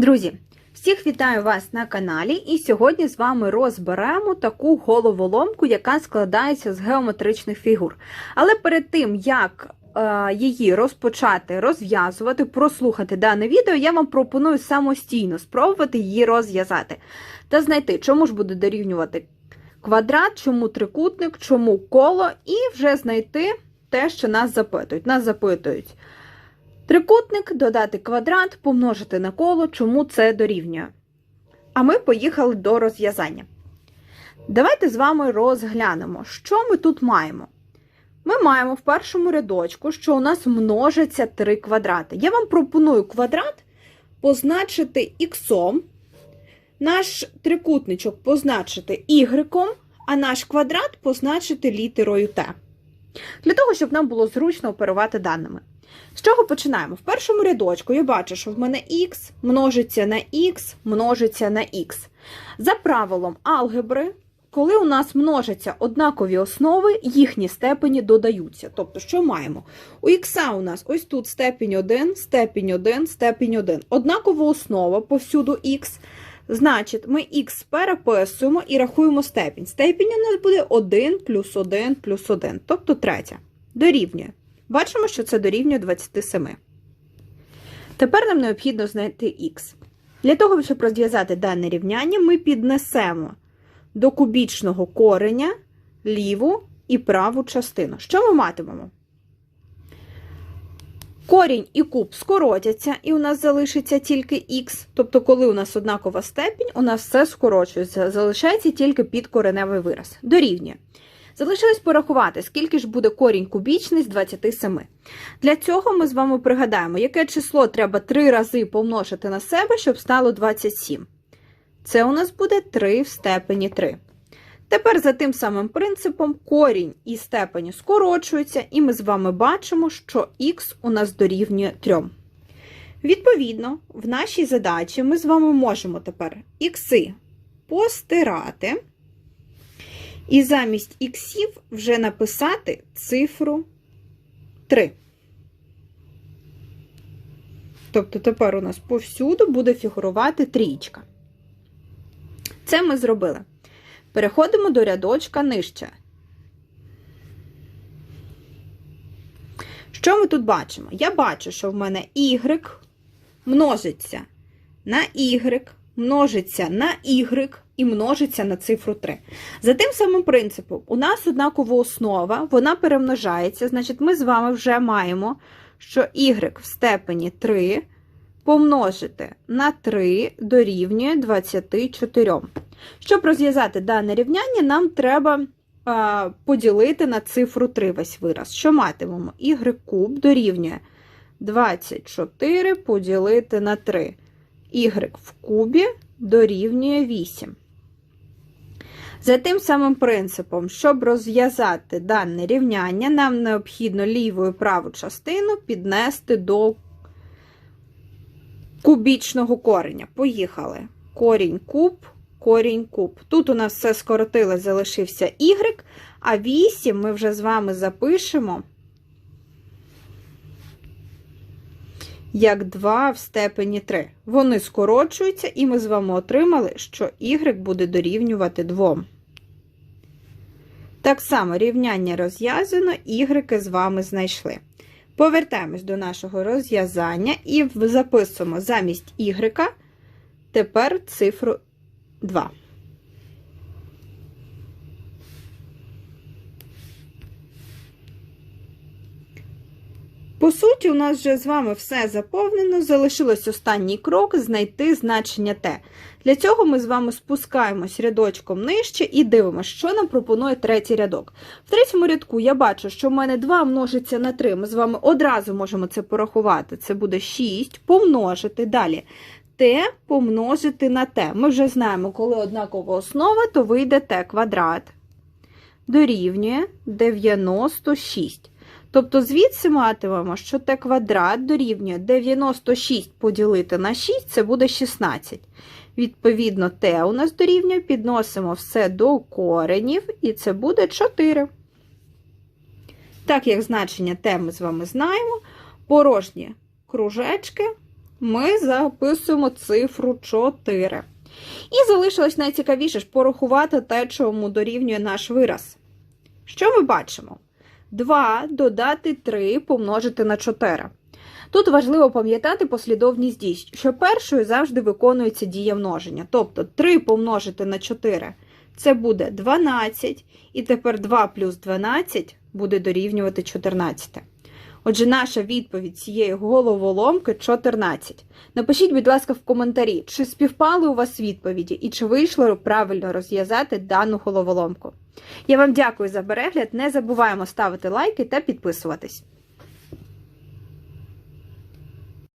Друзі, всіх вітаю вас на каналі, і сьогодні з вами розберемо таку головоломку, яка складається з геометричних фігур. Але перед тим, як е, її розпочати розв'язувати, прослухати дане відео, я вам пропоную самостійно спробувати її розв'язати та знайти, чому ж буде дорівнювати квадрат, чому трикутник, чому коло, і вже знайти те, що нас запитують. Нас запитують. Трикутник додати квадрат, помножити на коло, чому це дорівнює. А ми поїхали до розв'язання. Давайте з вами розглянемо, що ми тут маємо. Ми маємо в першому рядочку, що у нас множиться три квадрати. Я вам пропоную квадрат позначити іксом, наш трикутничок позначити ігреком, а наш квадрат позначити літерою Т. Для того, щоб нам було зручно оперувати даними. З чого починаємо? В першому рядочку я бачу, що в мене х множиться на х, множиться на х. За правилом алгебри, коли у нас множаться однакові основи, їхні степені додаються. Тобто, що маємо? У х у нас ось тут степінь 1, степінь 1, степінь 1. Однакова основа повсюду х. Значить, ми х переписуємо і рахуємо степінь. Степінь у нас буде 1 плюс 1 плюс 1, тобто третя. Дорівнює. Бачимо, що це дорівнює 27. Тепер нам необхідно знайти х. Для того, щоб розв'язати дане рівняння, ми піднесемо до кубічного кореня ліву і праву частину. Що ми матимемо? Корінь і куб скоротяться, і у нас залишиться тільки х. Тобто, коли у нас однакова степінь, у нас все скорочується, залишається тільки підкореневий вираз. Дорівнює. Залишилось порахувати, скільки ж буде корінь кубічний з 27. Для цього ми з вами пригадаємо, яке число треба 3 рази помножити на себе, щоб стало 27. Це у нас буде 3 в степені 3. Тепер за тим самим принципом корінь і степені скорочуються, і ми з вами бачимо, що х у нас дорівнює 3. Відповідно, в нашій задачі ми з вами можемо тепер ікси постирати. І замість іксів вже написати цифру 3. Тобто тепер у нас повсюду буде фігурувати трійка. Це ми зробили. Переходимо до рядочка нижче. Що ми тут бачимо? Я бачу, що в мене y множиться на y, множиться на y і множиться на цифру 3. За тим самим принципом, у нас однакова основа, вона перемножається, значить, ми з вами вже маємо, що y в степені 3 помножити на 3 дорівнює 24. Щоб розв'язати дане рівняння, нам треба поділити на цифру 3 весь вираз. Що матимемо? y куб дорівнює 24 поділити на 3. y в кубі дорівнює 8. За тим самим принципом, щоб розв'язати дане рівняння, нам необхідно ліву і праву частину піднести до кубічного кореня. Поїхали. Корінь куб, корінь куб. Тут у нас все скоротилось, залишився y, а 8 ми вже з вами запишемо як 2 в степені 3. Вони скорочуються, і ми з вами отримали, що y буде дорівнювати 2. Так само рівняння розв'язано, y з вами знайшли. Повертаємось до нашого розв'язання і записуємо замість y тепер цифру 2. По суті, у нас вже з вами все заповнено. Залишилось останній крок знайти значення Т. Для цього ми з вами спускаємось рядочком нижче і дивимося, що нам пропонує третій рядок. В третьому рядку я бачу, що в мене 2 множиться на 3. Ми з вами одразу можемо це порахувати. Це буде 6 помножити. Далі Т помножити на Т. Ми вже знаємо, коли однакова основа, то вийде Т квадрат. Дорівнює 96. Тобто звідси матимемо, що t квадрат дорівнює 96 поділити на 6, це буде 16. Відповідно, t у нас дорівнює, підносимо все до коренів, і це буде 4. Так як значення t ми з вами знаємо, порожні кружечки ми записуємо цифру 4. І залишилось найцікавіше ж порахувати те, чому дорівнює наш вираз. Що ми бачимо? 2 додати 3 помножити на 4. Тут важливо пам'ятати послідовність дій, що першою завжди виконується дія множення. Тобто 3 помножити на 4 це буде 12, і тепер 2 плюс 12 буде дорівнювати 14. Отже, наша відповідь цієї головоломки 14. Напишіть, будь ласка, в коментарі, чи співпали у вас відповіді і чи вийшло правильно розв'язати дану головоломку. Я вам дякую за перегляд. Не забуваємо ставити лайки та підписуватись.